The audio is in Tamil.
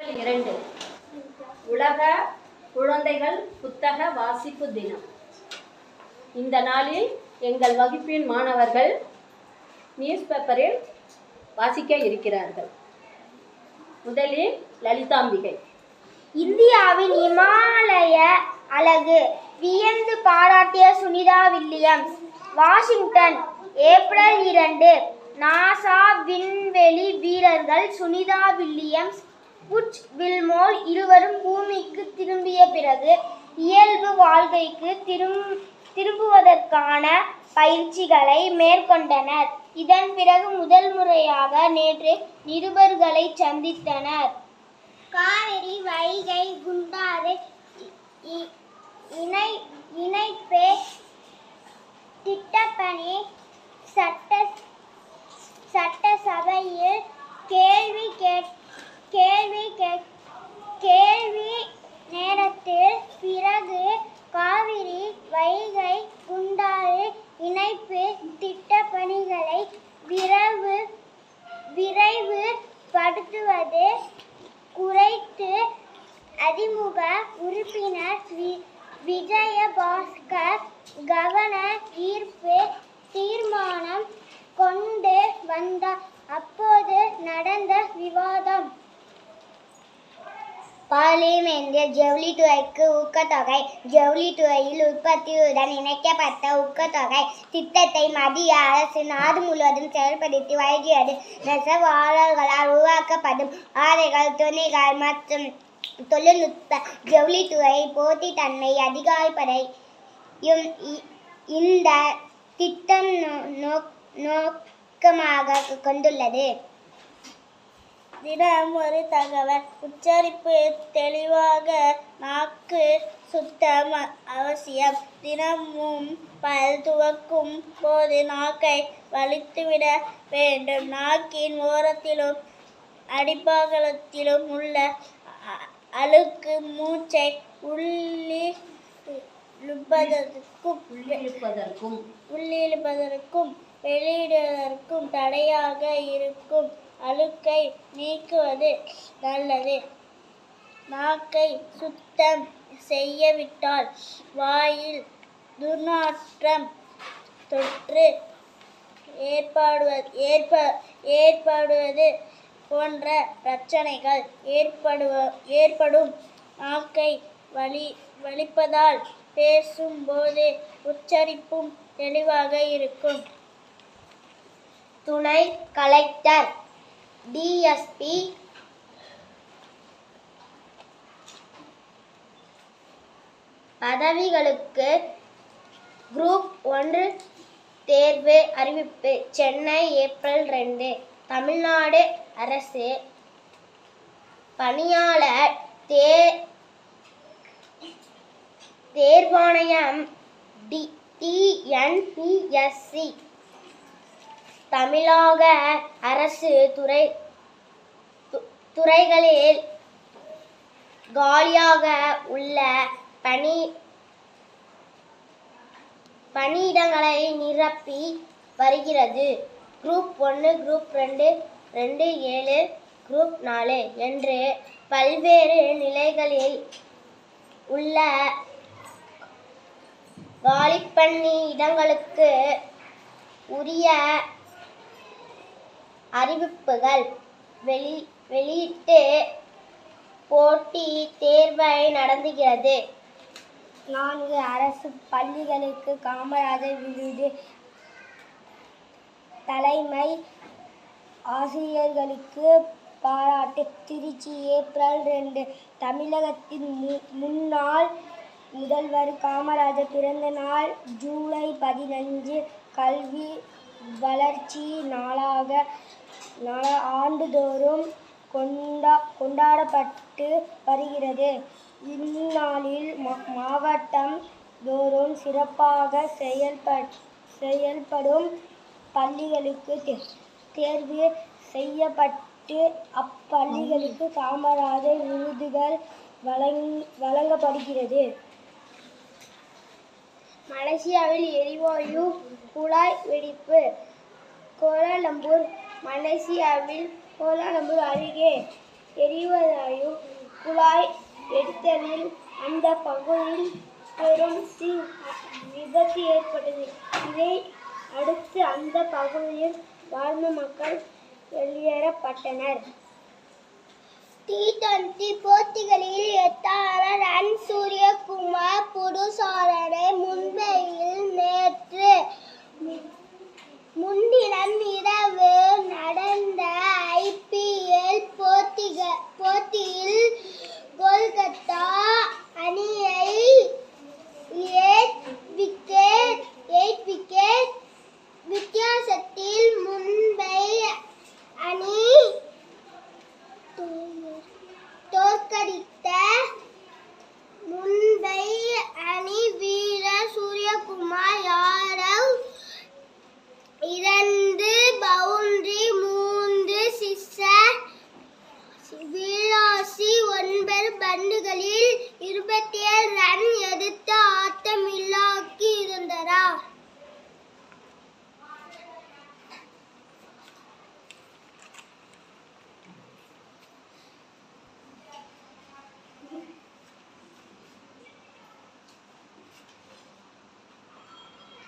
இரண்டு. உலக குழந்தைகள் புத்தக வாசிப்பு தினம். இந்த நாளில் எங்கள் வகுப்பின் மாணவர்கள் நியூஸ் பேப்பரில் வாசிக்க இருக்கிறார்கள். முதலில் லலிதாம்பிகை. இந்தியாவின் இமாலய அழகு வியந்து பாராட்டிய சுனிதா வில்லியம்ஸ் வாஷிங்டன் ஏப்ரல் இரண்டு நாசா விண்வெளி வீரர்கள் சுனிதா வில்லியம்ஸ் புட்ச் வில்மோர் இருவரும் பூமிக்கு திரும்பிய பிறகு இயல்பு வாழ்க்கைக்கு திரும் திரும்புவதற்கான பயிற்சிகளை மேற்கொண்டனர். இதன் பிறகு முதல் முறையாக நேற்று நிருபர்களை சந்தித்தனர். காவிரி வைகை குண்டாறு பணிகளை விரைவு விரைவு படுத்துவது குறைத்து அதிமுக உறுப்பினர் விஜயபாஸ்கர் கவன ஈர்ப்பு தீர்மானம் பார்லிமென்டில் ஜவுளித்துறைக்கு ஊக்கத்தொகை ஜவுளித்துறையில் உற்பத்தியுடன் இணைக்கப்பட்ட ஊக்கத்தொகை திட்டத்தை மத்திய அரசு நாடு முழுவதும் செயல்படுத்தி வருகிறது. நெசவாளர்களால் உருவாக்கப்படும் ஆடைகள் துணிகள் மற்றும் தொழில்நுட்ப ஜவுளித்துறை போட்டித்தன்மை அதிகாரிப்படையும் இ- இந்த திட்டம் நோ- நோக்கமாக கொண்டுள்ளது. தினம் ஒரு தகவல். உச்சரிப்பு தெளிவாக நாக்கு சுத்தம் அவசியம். தினமும் பல் துவக்கும் போது நாக்கை வலித்துவிட வேண்டும். நாக்கின் ஓரத்திலும் அடிப்பாகலத்திலும் உள்ள அ- அழுக்கு மூச்சை உள்ளி இழுப்பதற்கும் உள்ளிழுப்பதற்கும். உள்ளிழுப்பதற்கும் வெளியிடுவதற்கும் தடையாக இருக்கும் அழுக்கை நீக்குவது நல்லது. நாக்கை சுத்தம் செய்யவிட்டால் வாயில் துர்நாற்றம் தொற்று ஏற்படுவது ஏற்ப ஏற்படுவது போன்ற பிரச்சனைகள் ஏற்படுவ ஏற்படும். நாக்கை வலி வலிப்பதால் பேசும்போது உச்சரிப்பும் தெளிவாக இருக்கும். துணை கலெக்டர் டிஎஸ்பி பதவிகளுக்கு குரூப் ஒன்று தேர்வு அறிவிப்பு. சென்னை ஏப்ரல் ரெண்டு. தமிழ்நாடு அரசு பணியாளர் தே தேர்வாணையம். டி டிஎன்பிஎஸ்சி தமிழக அரசு துறை து- துறைகளில் காலியாக உள்ள பணி பணியிடங்களை நிரப்பி வருகிறது. குரூப் ஒன்று குரூப் ரெண்டு ரெண்டு ஏழு குரூப் நாலு என்று பல்வேறு நிலைகளில் உள்ள காலிப்பண்ணி இடங்களுக்கு உரிய அறிவிப்புகள் வெளி வெளியிட்டு போட்டி தேர்வை நடந்துகிறது. நான்கு அரசு பள்ளிகளுக்கு காமராஜர் விருது. தலைமை ஆசிரியர்களுக்கு பாராட்டு. திருச்சி ஏப்ரல் ரெண்டு தமிழகத்தின் மு முன்னாள் முதல்வர் காமராஜர் பிறந்த நாள் ஜூலை பதினஞ்சு கல்வி வளர்ச்சி நாளாக நாளா ஆண்டுதோறும் கொண்டா கொண்டாடப்பட்டு வருகிறது. இந்நாளில் மா- மாவட்டம் தோறும் சிறப்பாக செயல்பட் செயல்படும் பள்ளிகளுக்கு தே- தேர்வு செய்யப்பட்டு அப்பள்ளிகளுக்கு காமராஜர் விருதுகள் வழங் வழங்கப்படுகிறது. மலேசியாவில் எரிவாயு குழாய் வெடிப்பு. கோலாலம்பூர் மலேசியாவில் கோலாலம்பூர் அருகே எரிவதாயும் குழாய் வெடித்ததில் அந்த பகுதியில் பெரும் தீ விபத்து ஏற்பட்டது. இதை அடுத்து அந்த பகுதியில் வாழ்ந்த மக்கள் வெளியேறப்பட்டனர். டி டுவெண்டி போட்டிகளில் எட்டாயிரம் ரன் சூரியகுமார் புதுசாரனை மும்பையில் நேற்று ஒன்பது பந்துகளில் இருபத்தி ஏழு ரன் எடுத்து ஆட்டமில்லாக்கி இருந்தாரா